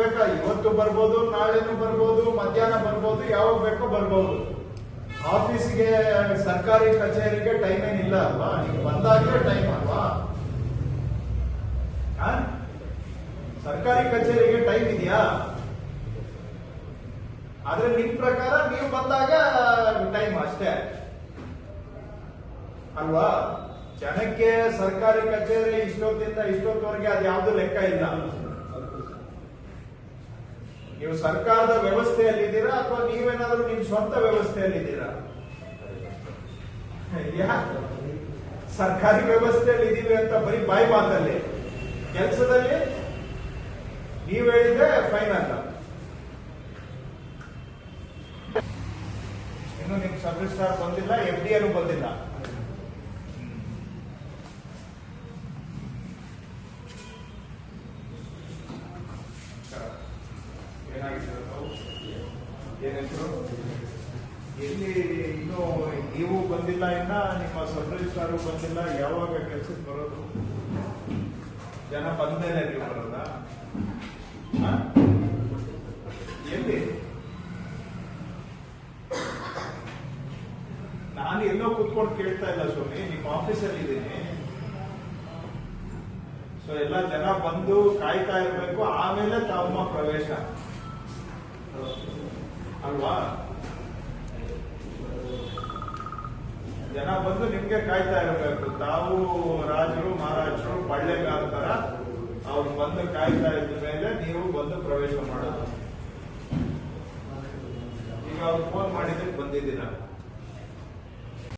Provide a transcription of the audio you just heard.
ಬೇಕಾ? ಇವತ್ತು ಬರ್ಬೋದು, ನಾಳೆನೂ ಬರ್ಬೋದು, ಮಧ್ಯಾಹ್ನ ಬರ್ಬೋದು, ಯಾವಾಗ ಬೇಕೋ ಬರ್ಬೋದು. ಆಫೀಸ್ಗೆ, ಸರ್ಕಾರಿ ಕಚೇರಿಗೆ ಟೈಮ್ ಏನಿಲ್ಲ ಅಲ್ವಾ? ನೀವು ಬಂದಾಗಲೇ ಟೈಮ್ ಅಲ್ವಾ? ಸರ್ಕಾರಿ ಕಚೇರಿಗೆ ಟೈಮ್ ಇದೆಯಾ? ಆದ್ರೆ ನಿಮ್ ಪ್ರಕಾರ ನೀವು ಬಂದಾಗ ಟೈಮ್ ಅಷ್ಟೇ. ಅಲ್ವಾ? ಜನಕ್ಕೆ ಸರ್ಕಾರಿ ಕಚೇರಿ ಇಷ್ಟೊತ್ತಿಂದ ಇಷ್ಟೊತ್ತವರೆಗೆ ಅದು ಯಾವ್ದು ಲೆಕ್ಕ ಇಲ್ಲ. ನೀವು ಸರ್ಕಾರದ ವ್ಯವಸ್ಥೆಯಲ್ಲಿದ್ದೀರಾ ಅಥವಾ ನೀವೇನಾದ್ರೂ ನಿಮ್ ಸ್ವಂತ ವ್ಯವಸ್ಥೆಯಲ್ಲಿದ್ದೀರಾ? ಸರ್ಕಾರಿ ವ್ಯವಸ್ಥೆಯಲ್ಲಿ ಇದೀವಿ ಅಂತ ಬರೀ ಬಾಯಿ ಮಾತಲ್ಲಿ. ಕೆಲಸದಲ್ಲಿ ನೀವು ಹೇಳಿದ್ರೆ ಫೈನ್ ಅಲ್ಲ. ಇನ್ನು ನಿಮ್ ಸರ್ವಿಸ್ ಬಂದಿಲ್ಲ ಎಫ್ ಡಿ ಬಂದಿಲ್ಲ. ಏನಾಗಿತ್ತು ಎಲ್ಲಿ ಇನ್ನು ನೀವು ಬಂದಿಲ್ಲ ಇನ್ನ, ನಿಮ್ಮ ಸಬ್ ರಿಜಿಸ್ಟ್ರಾರು ಬಂದಿಲ್ಲ, ಯಾವಾಗ ಕೆಲ್ಸಕ್ಕೆ ಬರೋದು? ಜನ ಬಂದ್ಮೇಲೆ ನೀವು ಬರೋದಾ? ಎಲ್ಲಿ? ನಾನು ಎಲ್ಲೋ ಕೂತ್ಕೊಂಡು ಕೇಳ್ತಾ ಇಲ್ಲ ಸ್ವಾಮಿ, ನಿಮ್ಮ ಆಫೀಸಲ್ಲಿ ಇದ್ದೀನಿ. ಸೊ ಎಲ್ಲ ಜನ ಬಂದು ಕಾಯ್ತಾ ಇರಬೇಕು, ಆಮೇಲೆ ತಮ್ಮ ಪ್ರವೇಶ. ಅಲ್ವಾ? ಜನ ಬಂದು ನಿಮ್ಗೆ ಕಾಯ್ತಾ ಇರಬೇಕು. ತಾವು ರಾಜರು, ಮಹಾರಾಜರು ಬಳ್ಳೆಗಾರ ತರ ಅವ್ರು ಬಂದು ಕಾಯ್ತಾ ಇದ್ದ ಮೇಲೆ ನೀವು ಬಂದು ಪ್ರವೇಶ ಮಾಡೋದು. ಈಗ ಅವ್ರು ಫೋನ್ ಮಾಡಿದ್ರೆ ಬಂದಿದ್ದೀರಾ?